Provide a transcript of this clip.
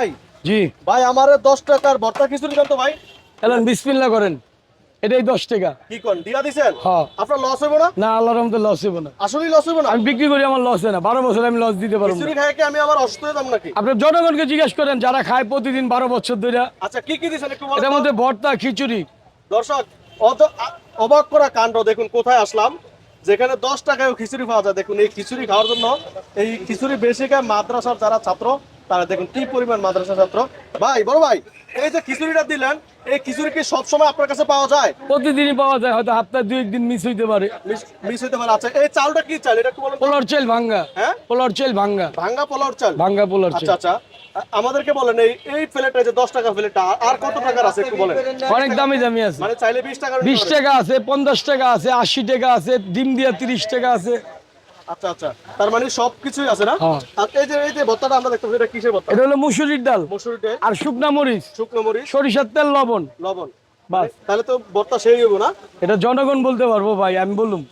ভাই? জি। ভাই আমারে দশ টাকার ভর্তা খিচুড়ি দেন তো ভাই। এলেন বিসমিল্লা করেন। এটাই দশ টাকা। কি দিয়া দিছেন? হ্যাঁ। আপনার লস হইব না? না আল্লাহর রহমতে লস হইব না। আসলেই লস হইব না? আমি বিক্রি করি আমার লস হয় না। বারো বছর আমি লস দিতে পারব খিচুড়ি খাই কি আমি আবার অসুস্থ হয়ে যাব নাকি? আপনি জনগণকে জিজ্ঞেস করেন যারা খায় প্রতিদিন বারো বছর ধরে আচ্ছা কি কি দিছেন একটু বলেন এটার তো? মধ্যে ভর্তা খিচুড়ি। দর্শক অবাক করা কাণ্ড দেখুন কোথায় আসলাম। যেখানে দশ টাকায় খিচুড়ি পাওয়া যায়। দেখুন এই খিচুড়ি খাওয়ার জন্য এই খিচুড়ি বেশি খায় মাদ্রাসার যারা ছাত্র তারা দেখুন কি পরিমাণ মাদ্রাসা ছাত্র। ভাই বড় ভাই এই যে খিচুড়িটা দিলেন এই খিচুড়ি কি সবসময় আপনার কাছে পাওয়া যায়? প্রতিদিনই পাওয়া যায় হয়তো সপ্তাহে দুই একদিন মিস হইতে পারে। মিস হইতে পারে। আচ্ছা এই চালটা কি চাল? এটা একটু বলেন পোলার চেল ভাঙ্গা। হ্যাঁ? পোলার চেল ভাঙ্গা। ভাঙ্গা পোলাওর চাল? ভাঙ্গা পোলার চেল। আচ্ছা আচ্ছা। আমাদেরকে বলেন এই এই প্লেটটা যে দশ টাকা প্লেটটা আর কত টাকার আছে একটু বলেন? অনেক দামি দামি আছে। মানে চাইলে বিশ টাকা বিশ টাকা আছে পঞ্চাশ টাকা আছে আশি টাকা আছে ডিম দিয়া তিরিশ টাকা আছে। আচ্ছা আচ্ছা। তার মানে সবকিছুই আছে না? হ্যাঁ। আর এই যে এই যে ভর্তাটা আমরা দেখতে পাচ্ছি এটা কিসের ভর্তা এটা হলো মুসুরির ডাল। আর শুকনা মরিচ। শুকনো মরিচ। সরিষার তেল লবণ। লবণ। বাস। তাহলে তো ভর্তা সেই হইব না? এটা জনগণ বলতে পারব ভাই আমি বলুম